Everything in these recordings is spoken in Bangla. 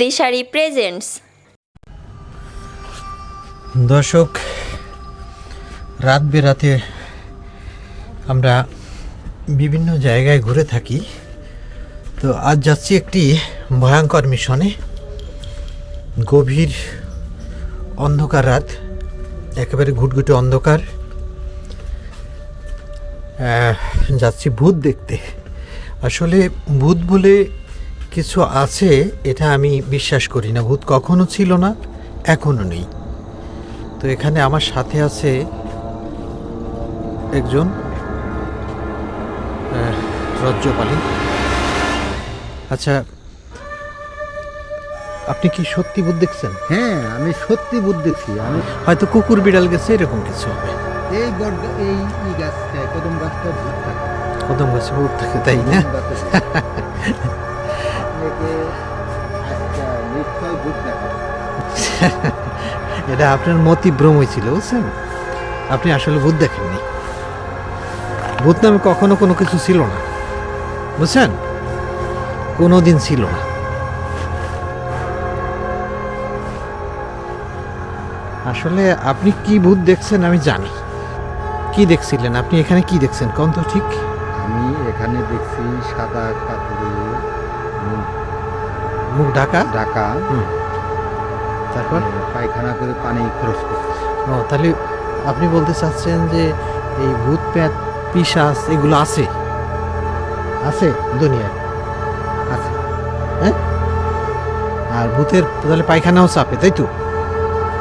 দিশারি প্রেজেন্টস দর্শক, রাত বেরাতে আমরা বিভিন্ন জায়গায় ঘুরে থাকি। তো আজ যাচ্ছি একটি ভয়ঙ্কর মিশনে। গভীর অন্ধকার রাত, একেবারে ঘুটঘুটে অন্ধকার। যাচ্ছি ভূত দেখতে। আসলে ভূত বলে কিছু আছে এটা আমি বিশ্বাস করি না। ভূত কখনো ছিল না এখনও নেই। তো এখানে আমার সাথে আছে একজন রজ্জপালী। আচ্ছা আপনি কি সত্যি ভূত দেখছেন? হ্যাঁ আমি সত্যি বুধ দেখছি। আমি হয়তো কুকুর বিড়াল গেছে এরকম কিছু হবে। এই বট এই ই গাছটায় কদম গাছটা ভূত থাকে। কদম গাছে ভূত থাকে তাই না? থাকে। একটা নিশ্চয় ভূত দেখা এটা আপনার মতিভ্রম হয়েছিল বুঝছেন? আপনি আসলে ভূত দেখেননি। ভূত নামে কখনো কোনো কিছু ছিল না বুঝছেন? কোনো দিন ছিল না। আসলে আপনি কি ভূত দেখছেন আমি জানি। কি দেখছিলেন? আপনি এখানে কি দেখছেন? কোন তো ঠিক? আমি এখানে দেখছি সাদা কাপড়ে মুখ ঢাকা? ঢাকা। তারপর? পায়খানা করে পানি খরচ করছে ও তাহলে আপনি বলতে চাচ্ছেন যে এই ভূত প্যাত পিসাস এগুলো আছে? আছে। দুনিয়ায়? আছে। হ্যাঁ? আর ভূতের তাহলে পায়খানাও চাপে তাই তো?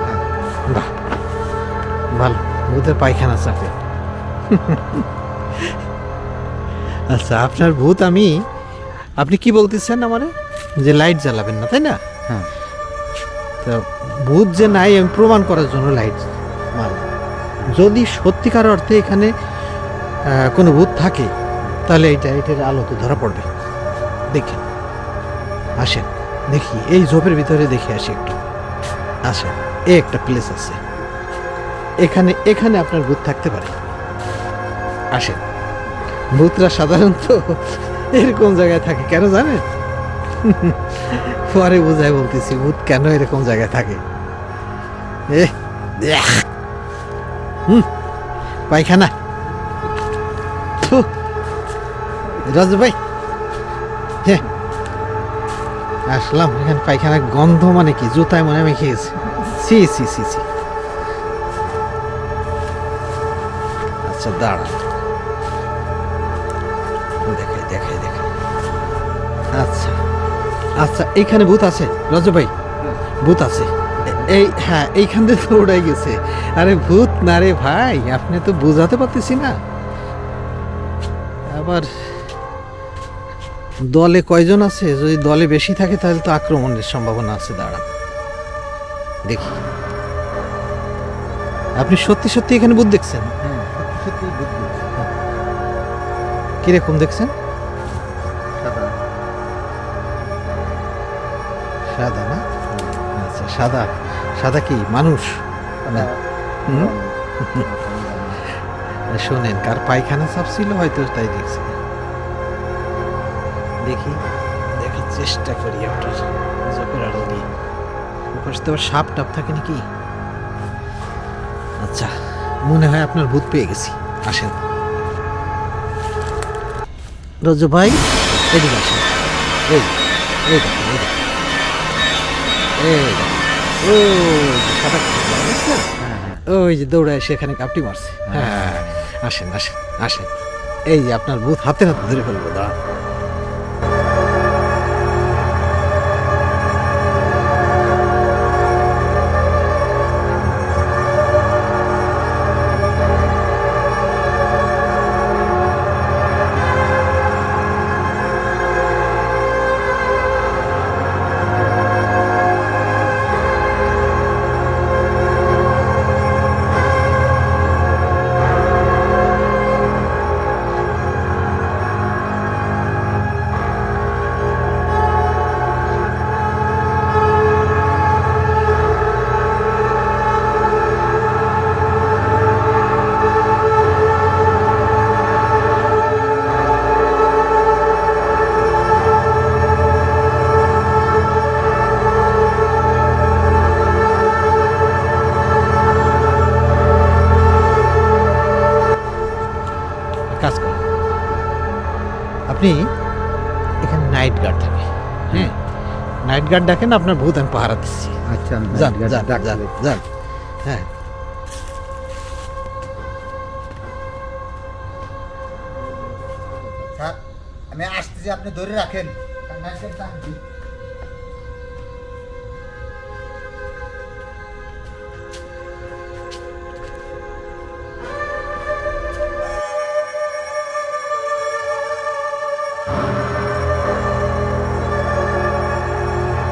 হ্যাঁ। বাহ। ভালো ভূতের পায়খানা চাপে। আচ্ছা আপনার ভূত আমি আপনি কি বলতেছেন আমারে? যে লাইট জ্বালাবেন না তাই না? হ্যাঁ। তো ভূত যে নাই আমি প্রমাণ করার জন্য লাইট মারলাম। যদি সত্যিকার অর্থে এখানে কোনো ভূত থাকে তাহলে এইটা এটার আলোতে ধরা পড়বে। দেখেন আসেন দেখি এই ঝোপের ভিতরে দেখে আসি একটু। আসেন এ একটা প্লেস আছে। এখানে এখানে আপনার ভূত থাকতে পারে। আসেন ভূতরা সাধারণত এরকম জায়গায় থাকে কেন জানেন? পরে বোঝায় বলতেছি, ভূত কেন এরকম জায়গায় থাকে। হুম, পায়খানা। রাজু ভাই। হ্যাঁ আসলাম, এখানে পায়খানা গন্ধ মানে কি? জুতায় মনে আমি খেয়েছি। সি সি সি সি আচ্ছা দাঁড়া। দেখাই দেখাই দেখাই। আচ্ছা। আচ্ছা এইখানে ভূত আছে? রাজু ভাই ভূত আছে। এই হ্যাঁ এইখান থেকে তো উড়াই গেছে। আরে ভূত না রে ভাই আপনি তো বোঝাতে পারতেছি না। আবার দলে কয়জন আছে? যদি দলে বেশি থাকে তাহলে তো আক্রমণের সম্ভাবনা আছে দাঁড়ান। দেখি। আপনি সত্যি সত্যি এখানে ভূত দেখছেন? হ্যাঁ কীরকম দেখছেন? সাদা না? আচ্ছা সাদা। সাদা কি? মানুষ? শোনেন, কার পায়খানা চাপ ছিল হয়তো তাই দেখছি। দেখি, দেখার চেষ্টা করি আপনার ওপাশে তো সাপ টাপ থাকে নাকি? আচ্ছা মনে হয় আপনার ভূত পেয়ে গেছি। আসেন। রজু ভাই, এদিকে আসেন। এই এই দেখেন এই দেখেন। এই দেখেন ও সাদা কাপড়, বুঝছেন? হ্যাঁ হ্যাঁ ওই যে দৌড়ায় সেখানে কাপটি মারছে হ্যাঁ আসেন আসেন আসেন এই আপনার বুথ হাতে হাতে ধরে ফেলব দাঁড়ান নাইট গার্ড থাকে হ্যাঁ নাইট গার্ড ডাকেন আপনার ভূত আমি পাহারা দিচ্ছি আচ্ছা আমি যান night guard যান ডাকতে যান হবে। যান হ্যাঁ স্যার আমি আসতেছি আপনি ধরে রাখেন night guard ডাকবি।